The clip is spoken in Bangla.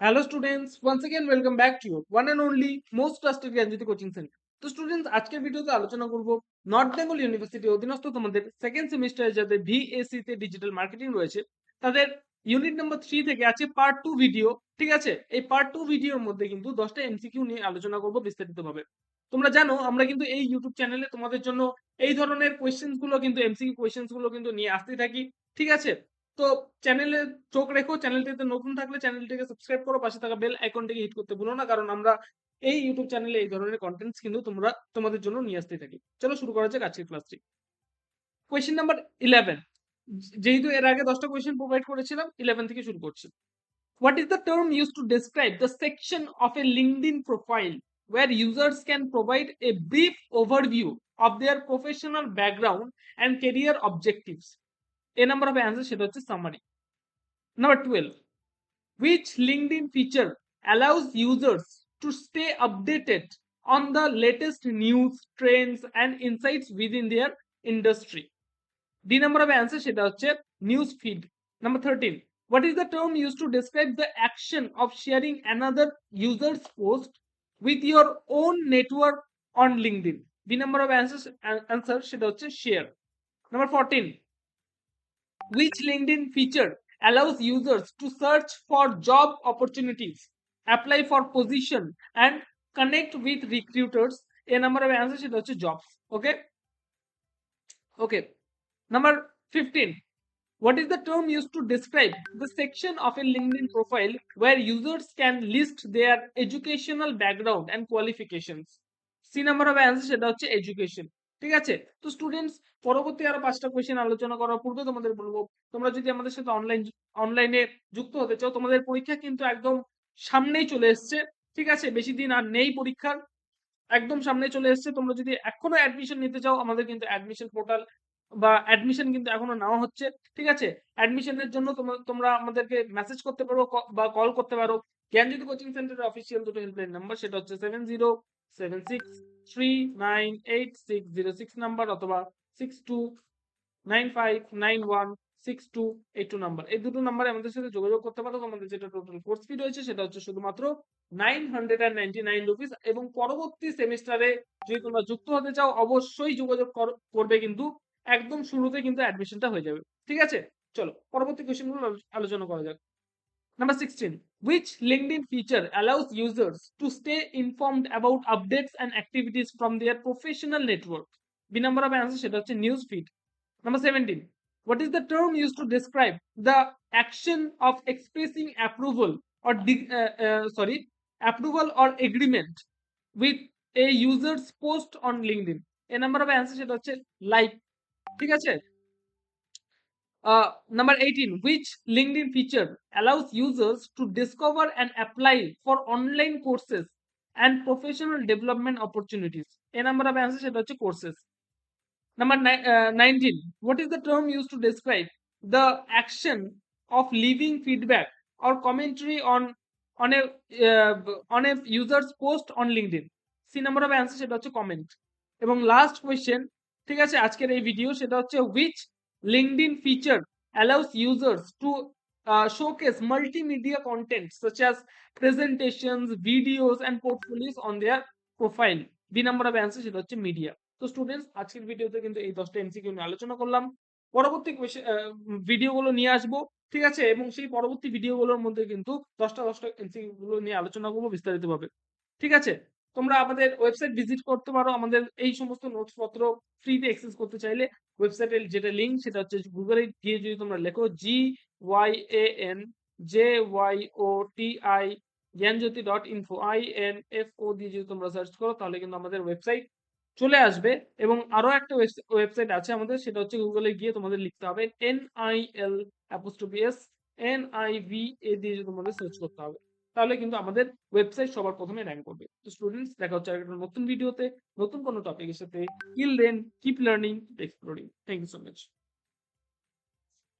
Hello students, once again welcome back to your one and only most trusted Gyanjyoti coaching centre তো স্টুডেন্টস আজকের ভিডিওতে আলোচনা করব নর্থ বেঙ্গল ইউনিভার্সিটি অধীনস্থ তোমাদের সেকেন্ড সেমিস্টারে যাদের ভিএসসি তে ডিজিটাল মার্কেটিং রয়েছে তাদের ইউনিট নাম্বার থ্রি থেকে আছে পার্ট টু ভিডিও ঠিক আছে? এই পার্ট টু ভিডিওর মধ্যে কিন্তু দশটা এমসিকিউ নিয়ে আলোচনা করব বিস্তারিতভাবে। তোমরা জানো আমরা কিন্তু এই ইউটিউব চ্যানেলে তোমাদের জন্য এই ধরনের কোয়েশ্চেন্সগুলো কিন্তু এমসিকিউ কোয়েশ্চেন্সগুলো কিন্তু নিয়ে আসতে থাকি ঠিক আছে? তো চ্যানেলে চোখ রেখো চ্যানেলটিতে নতুন থাকলে চ্যানেলটিকে সাবস্ক্রাইব করো, পাশে থাকা বেল আইকনটিকে হিট করতে ভুলো না, কারণ আমরা এই ইউটিউব চ্যানেলে এই ধরনের কন্টেন্টস কিন্তু তোমরা তোমাদের জন্য নিয়ে আসতে থাকি। চলো শুরু করা যাক আজকের ক্লাসটি কোয়েশ্চেন নাম্বার ইলেভেন যেহেতু এর আগে দশটা কোয়েশ্চেন প্রোভাইড করেছিলাম ইলেভেন থেকে শুরু করছি। What is the term use to describe the section of a linked profile where users can provide a brief overview of their professional background and career objectives? A number হবে অ্যান্সার সেটা হচ্ছে summary number twelve which LinkedIn feature allows users to stay updated on the latest news, trends, and insights within their industry. D number of answer সেটা হচ্ছে news feed. Number 13. What is the term used to describe the action of sharing another user's post with your own network on LinkedIn? B number of answers answer সেটা হচ্ছে share. Number 14. Which LinkedIn feature allows users to search for job opportunities, apply for position, and connect with recruiters. A number of answers সেটা হচ্ছে jobs. Okay. Okay. Number 15. What is the term used to describe the section of a LinkedIn profile where users can list their educational background and qualifications? C number of answers সেটা হচ্ছে education. ঠিক আছে? তো স্টুডেন্টস পরবর্তী আরও পাঁচটা কোয়েশ্চেন আলোচনা করার পূর্বে তোমাদের বলব, তোমরা যদি আমাদের সাথে অনলাইন অনলাইনে যুক্ত হতে চাও, তোমাদের পরীক্ষা কিন্তু একদম সামনেই চলে এসছে, ঠিক আছে? বেশি দিন আর নেই পরীক্ষার, একদম সামনে চলে এসছে। তোমরা যদি এখনও অ্যাডমিশন নিতে চাও, আমাদের কিন্তু অ্যাডমিশন পোর্টাল বা অ্যাডমিশন কিন্তু এখনও নেওয়া হচ্ছে, ঠিক আছে? অ্যাডমিশনের জন্য তোমরা আমাদেরকে মেসেজ করতে পারো বা কল করতে পারো। জ্ঞানজ্যোতি কোচিং সেন্টারের অফিসিয়াল দুটো হেল্পলাইন নাম্বার সেটা হচ্ছে seven zero seven six three nine eight six zero six number অথবা six two nine five nine one six two eight two number এই দুটো নাম্বারে আমাদের সাথে যোগাযোগ করতে পারো। তোমাদের যেটা টোটাল কোর্স ফি রয়েছে সেটা হচ্ছে শুধুমাত্র nine hundred and ninety nine rupees এবং পরবর্তী সেমিস্টারে যদি তোমরা যুক্ত হতে চাও, অবশ্যই যোগাযোগ করবে কিন্তু একদম শুরুতে কিন্তু অ্যাডমিশনটা হয়ে যাবে। ঠিক আছে? চলো, পরবর্তী কোয়েশ্চেনগুলো আলোচনা করা যাক। Number 16. Which LinkedIn feature allows users to stay informed about updates and activities from their professional network? B number of answer সেটা হচ্ছে news feed. Number 17. What is the term used to describe the action of expressing approval or uh, uh, sorry approval or agreement with a user's post on LinkedIn? A number of answer সেটা হচ্ছে like. ঠিক আছে uh, number 18 which linkedin feature allows users to discover and apply for online courses and professional development opportunities a number of answers সেটা হচ্ছে courses number ni- uh, 19 what is the term used to describe the action of leaving feedback or commentary on on a uh, on a user's post on linkedin c number of answers সেটা হচ্ছে comment এবং লাস্ট কোয়েশ্চেন ঠিক আছে আজকের এই ভিডিও সেটা হচ্ছে which LinkedIn feature allows users to uh, showcase multimedia content such as presentations, videos, and portfolios on their profile. B number of answer সেটা হচ্ছে মিডিয়া তো স্টুডেন্টস আজকের ভিডিওতে কিন্তু এই দশটা এমসিকিউ নিয়ে আলোচনা করলাম পরবর্তী ভিডিওগুলো নিয়ে আসব ঠিক আছে এবং সেই পরবর্তী ভিডিওগুলোর মধ্যে কিন্তু দশটা দশটা এমসিকিউ গুলো নিয়ে আলোচনা করব বিস্তারিতভাবে ঠিক আছে তোমরা আমাদের ওয়েবসাইট ভিজিট করতে পারো। আমাদের এই সমস্ত নোটস পত্র ফ্রিতে অ্যাক্সেস করতে চাইলে ওয়েবসাইটের যেটা লিঙ্ক সেটা হচ্ছে গুগলে গিয়ে যদি তোমরা লেখো G Y A N J Y O T I Gyanjyoti dot info I N F O দিয়ে যদি তোমরা সার্চ করো তাহলে কিন্তু আমাদের ওয়েবসাইট চলে আসবে। এবং আরও একটা ওয়েবসাইট আছে আমাদের, সেটা হচ্ছে গুগলে গিয়ে তোমাদের লিখতে হবে N I L apostrophe S N I V A দিয়ে তোমাদের সার্চ করতে হবে। তাহলে কিন্তু আমাদের ওয়েবসাইট সবার প্রথমে র্যাঙ্ক করবে। তো স্টুডেন্টস দেখা হচ্ছে একটা নতুন ভিডিওতে নতুন কোনো টপিকের সাথে till then keep learning exploring thank you so much